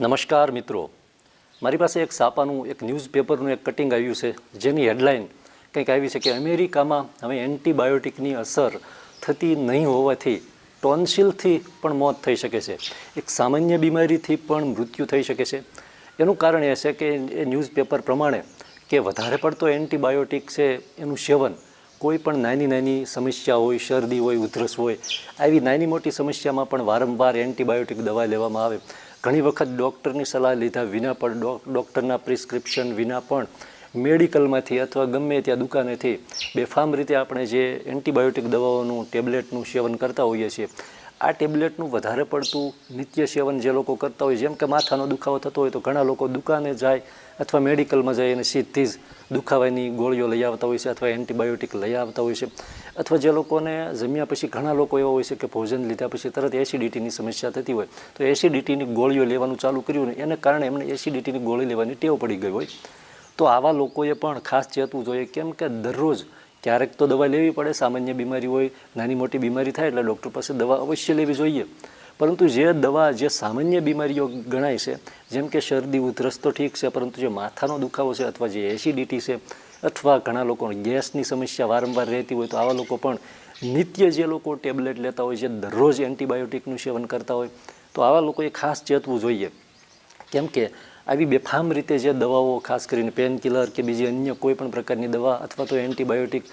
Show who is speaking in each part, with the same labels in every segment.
Speaker 1: નમસ્કાર મિત્રો. મારી પાસે એક સાપાનું, એક ન્યૂઝપેપરનું એક કટિંગ આવ્યું છે, જેની હેડલાઇન કંઈક આવી છે કે અમેરિકામાં હવે એન્ટીબાયોટિકની અસર થતી નહીં હોવાથી ટોન્સિલથી પણ મોત થઈ શકે છે. એક સામાન્ય બીમારીથી પણ મૃત્યુ થઈ શકે છે. એનું કારણ એ છે કે એ ન્યૂઝપેપર પ્રમાણે કે વધારે પડતો એન્ટીબાયોટિક છે એનું સેવન કોઈ પણ નાની નાની સમસ્યા હોય, શરદી હોય, ઉધરસ હોય, આવી નાની મોટી સમસ્યામાં પણ વારંવાર એન્ટીબાયોટિક દવા લેવામાં આવે. ઘણી વખત ડૉક્ટરની સલાહ લીધા વિના પણ ડૉક્ટરના પ્રિસ્ક્રિપ્શન વિના પણ મેડિકલમાંથી અથવા ગમે ત્યાં દુકાનેથી બેફામ રીતે આપણે જે એન્ટીબાયોટિક દવાઓનું ટેબ્લેટનું સેવન કરતા હોઈએ છીએ આ ટેબ્લેટનું વધારે પડતું નિત્ય સેવન જે લોકો કરતા હોય, જેમ કે માથાનો દુખાવો થતો હોય તો ઘણા લોકો દુકાને જાય અથવા મેડિકલમાં જાય અને સીધી જ દુખાવાની ગોળીઓ લઈ આવતા હોય છે અથવા એન્ટીબાયોટિક લઈ આવતા હોય છે. અથવા જે લોકોને જમ્યા પછી ઘણા લોકો એવા હોય છે કે ભોજન લીધા પછી તરત એસિડિટીની સમસ્યા થતી હોય. તો એસિડિટીની ગોળીઓ લેવાનું ચાલુ કર્યું ને એને કારણે એમને એસિડિટીની ગોળી લેવાની ટેવ પડી ગઈ હોય. તો આવા લોકોએ પણ ખાસ ચેતવું જોઈએ, કેમ કે દરરોજ ક્યારેક તો દવા લેવી પડે, સામાન્ય બીમારી હોય, નાની મોટી બીમારી થાય એટલે ડૉક્ટર પાસે દવા અવશ્ય લેવી જોઈએ. પરંતુ જે દવા, જે સામાન્ય બીમારીઓ ગણાય છે, જેમ કે શરદી, ઉધરસ તો ઠીક છે, પરંતુ જે માથાનો દુખાવો છે અથવા જે એસિડિટી છે, અથવા ઘણા લોકો ગેસની સમસ્યા વારંવાર રહેતી હોય તો આવા લોકો પણ નિત્ય જે લોકો ટેબ્લેટ લેતા હોય, જે દરરોજ એન્ટીબાયોટિકનું સેવન કરતા હોય, તો આવા લોકોએ ખાસ ચેતવું જોઈએ. કેમ કે આવી બેફામ રીતે જે દવાઓ, ખાસ કરીને પેનકિલર કે બીજી અન્ય કોઈ પણ પ્રકારની દવા અથવા તો એન્ટીબાયોટિક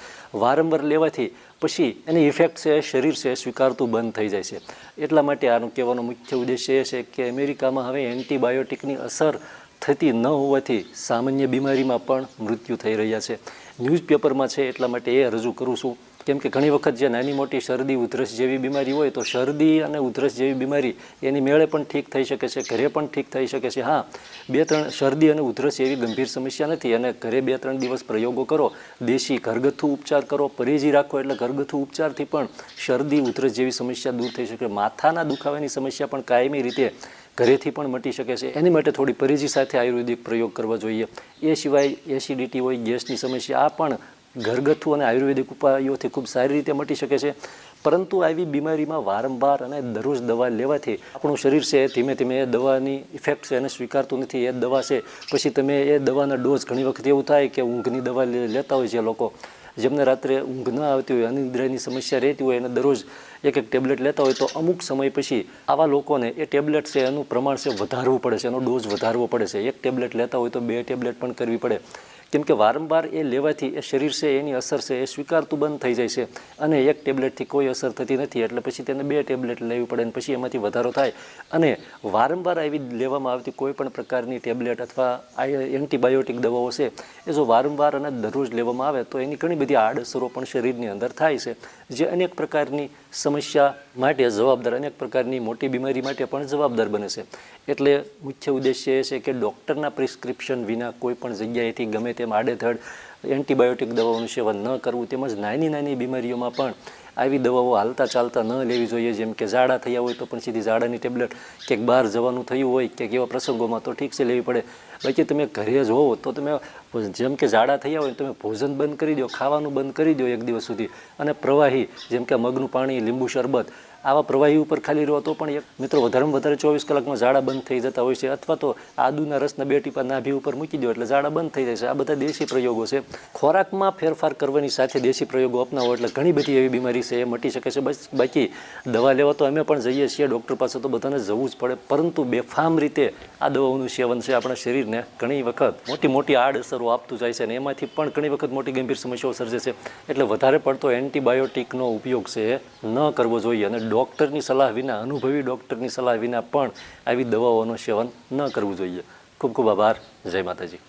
Speaker 1: વારંવાર લેવાથી પછી એની ઇફેક્ટ છે, શરીર છે સ્વીકારતું બંધ થઈ જાય છે. એટલા માટે આનું કહેવાનો મુખ્ય ઉદ્દેશ્ય એ છે કે અમેરિકામાં હવે એન્ટીબાયોટિકની અસર થતી ન હોવાથી સામાન્ય બીમારીમાં પણ મૃત્યુ થઈ રહ્યા છે. ન્યૂઝપેપરમાં છે એટલા માટે એ રજૂ કરું છું. કેમ કે ઘણી વખત જે નાની મોટી શરદી, ઉધરસ જેવી બીમારી હોય તો શરદી અને ઉધરસ જેવી બીમારી એની મેળે પણ ઠીક થઈ શકે છે, ઘરે પણ ઠીક થઈ શકે છે. હા, બે ત્રણ શરદી અને ઉધરસ એવી ગંભીર સમસ્યા નથી અને ઘરે બે ત્રણ દિવસ પ્રયોગો કરો. દેશી ઘરગથ્થુ ઉપચાર કરો, પરેજી રાખો એટલે ઘરગથ્થુ ઉપચારથી પણ શરદી, ઉધરસ જેવી સમસ્યા દૂર થઈ શકે. માથાના દુખાવાની સમસ્યા પણ કાયમી રીતે ઘરેથી પણ મટી શકે છે. એની માટે થોડી પરેજી સાથે આયુર્વેદિક પ્રયોગ કરવો જોઈએ. એ સિવાય એસિડિટી હોય, ગેસની સમસ્યા, આ પણ ઘરગથ્થુ અને આયુર્વેદિક ઉપાયોથી ખૂબ સારી રીતે મટી શકે છે. પરંતુ આવી બીમારીમાં વારંવાર અને દરરોજ દવા લેવાથી આપણું શરીર છે, ધીમે ધીમે એ દવાની ઇફેક્ટ છે એને સ્વીકારતું નથી. એ દવા છે, પછી તમે એ દવાના ડોઝ ઘણી વખત એવું થાય કે ઊંઘની દવા લેતા હોય છે લોકો. જેમને રાત્રે ઊંઘ ન આવતી હોય, અનિદ્રાની સમસ્યા રહેતી હોય અને દરરોજ એક એક ટેબ્લેટ લેતા હોય તો અમુક સમય પછી આવા લોકોને એ ટેબ્લેટ છે એનું પ્રમાણ છે વધારવું પડે છે, એનો ડોઝ વધારવો પડે છે. એક ટેબ્લેટ લેતા હોય તો બે ટેબ્લેટ પણ કરવી પડે. કેમ કે વારંવાર એ લેવાથી એ શરીર છે, એની અસર છે, એ સ્વીકારતું બંધ થઈ જાય છે અને એક ટેબ્લેટથી કોઈ અસર થતી નથી. એટલે પછી તેને બે ટેબ્લેટ લેવી પડે અને પછી એમાંથી વધારો થાય. અને વારંવાર આવી લેવામાં આવતી કોઈ પણ પ્રકારની ટેબ્લેટ અથવા એન્ટીબાયોટિક દવાઓ છે, એ જો વારંવાર અને દરરોજ લેવામાં આવે તો એની ઘણી બધી આડઅસરો પણ શરીરની અંદર થાય છે. જે અનેક પ્રકારની સમસ્યા માટે જવાબદાર, અનેક પ્રકારની મોટી બીમારી માટે પણ જવાબદાર બને છે. એટલે મુખ્ય ઉદ્દેશ્ય એ છે કે ડૉક્ટરના પ્રિસ્ક્રિપ્શન વિના કોઈ પણ જગ્યાએથી ગમે તેમ આડેધડ એન્ટીબાયોટિક દવાઓનું સેવન ન કરવું તેમજ નાની નાની બીમારીઓમાં પણ આવી દવાઓ હાલતા ચાલતા ન લેવી જોઈએ. જેમ કે ઝાડા થયા હોય તો પણ સીધી ઝાડાની ટેબ્લેટ ક્યાંક બહાર જવાનું થયું હોય કે એવા પ્રસંગોમાં તો ઠીક છે, લેવી પડે. બાકી તમે ઘરે જ હોવ તો તમે જેમ કે ઝાડા થયા હોય, તમે ભોજન બંધ કરી દો, ખાવાનું બંધ કરી દો એક દિવસ સુધી. અને પ્રવાહી, જેમ કે મગનું પાણી, લીંબુ શરબત, આવા પ્રવાહી ઉપર ખાલી રહો તો પણ એક મિત્રો વધારેમાં વધારે ચોવીસ કલાકમાં ઝાડા બંધ થઈ જતા હોય છે. અથવા તો આદુના રસના બે ટીપા નાભી ઉપર મૂકી દો, એટલે ઝાડા બંધ થઈ જાય છે. આ બધા દેશી પ્રયોગો છે. ખોરાકમાં ફેરફાર કરવાની સાથે દેશી પ્રયોગો અપનાવો, એટલે ઘણી બધી એવી બીમારી છે, એ મટી શકે છે, બસ બાકી દવા લેવા તો અમે પણ જઈએ છીએ, ડૉક્ટર પાસે તો બધાને જવું જ પડે, પરંતુ બેફામ રીતે આ દવાઓનું સેવન છે આપણા શરીરને ઘણી વખત મોટી મોટી આડઅસરો આપતું જાય છે અને એમાંથી પણ ઘણી વખત મોટી ગંભીર સમસ્યાઓ સર્જે છે. એટલે વધારે પડતો એન્ટીબાયોટિકનો ઉપયોગ છે ન કરવો જોઈએ અને ડૉક્ટરની સલાહ વિના, અનુભવી ડૉક્ટરની સલાહ વિના પણ આવી દવાઓનું સેવન ન કરવું જોઈએ. ખૂબ ખૂબ આભાર. જય માતાજી.